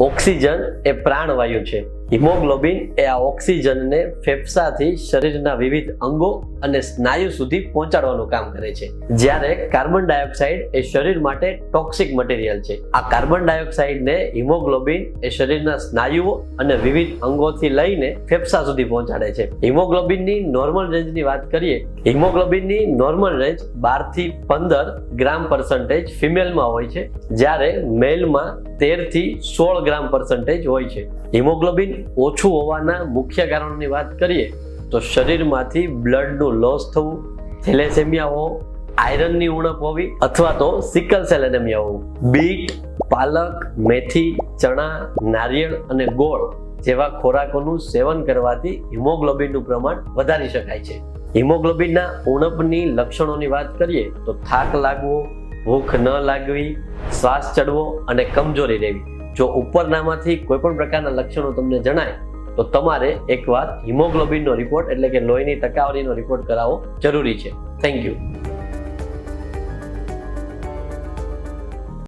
Oxygen એ પ્રાણવાયુ છે. Haemoglobin એ આ ઓક્સિજનને ફેફસાથી શરીરના વિવિધ અંગો અને સ્નાયુ સુધી પહોંચાડવાનું કામ કરે છે. જ્યારે કાર્બન ડાયોક્સાઇડ એ શરીર માટે ટોક્સિક મટીરિયલ છે. આ કાર્બન ડાયોક્સાઇડને હિમોગ્લોબિન એ શરીરના સ્નાયુઓ અને વિવિધ અંગોથી લઈને ફેફસા સુધી પહોંચાડે છે. હિમોગ્લોબિનની નોર્મલ રેન્જની વાત કરીએ, હિમોગ્લોબિનની નોર્મલ રેન્જ બારથી પંદર ગ્રામ પર્સન્ટેજ ફિમેલમાં હોય છે. જ્યારે મેલમાં તેરથી સોળ ગ્રામ પર્સન્ટેજ હોય છે. હિમોગ્લોબિન ઓછું હોવાના મુખ્ય કારણોની વાત કરીએ, તો શરીરમાંથી બ્લડનું લોસ થવું, થેલેસેમિયા હોવો, આયરનની ઉણપ હોવી અથવા તો સિકલ સેલ એનેમિયા હોવું. બીટ, પાલક, મેથી, ચણા, નારિયેળ અને ગોળ જેવા ખોરાકોનું સેવન કરવાથી હિમોગ્લોબિનનું પ્રમાણ વધારી શકાય છે. હિમોગ્લોબિનના ઉણપની લક્ષણોની વાત કરીએ, તો થાક લાગવો, ભૂખ ન લાગવી શ્વાસ ચડવો અને કમજોરી રહેવી. જો ઉપરનામાંથી કોઈ પણ પ્રકારના લક્ષણો તમને જણાય, તો તમારે એકવાર હિમોગ્લોબિનનો રિપોર્ટ એટલે કે લોહીની ટકાવારીનો રિપોર્ટ કરાવવો જરૂરી છે. Thank you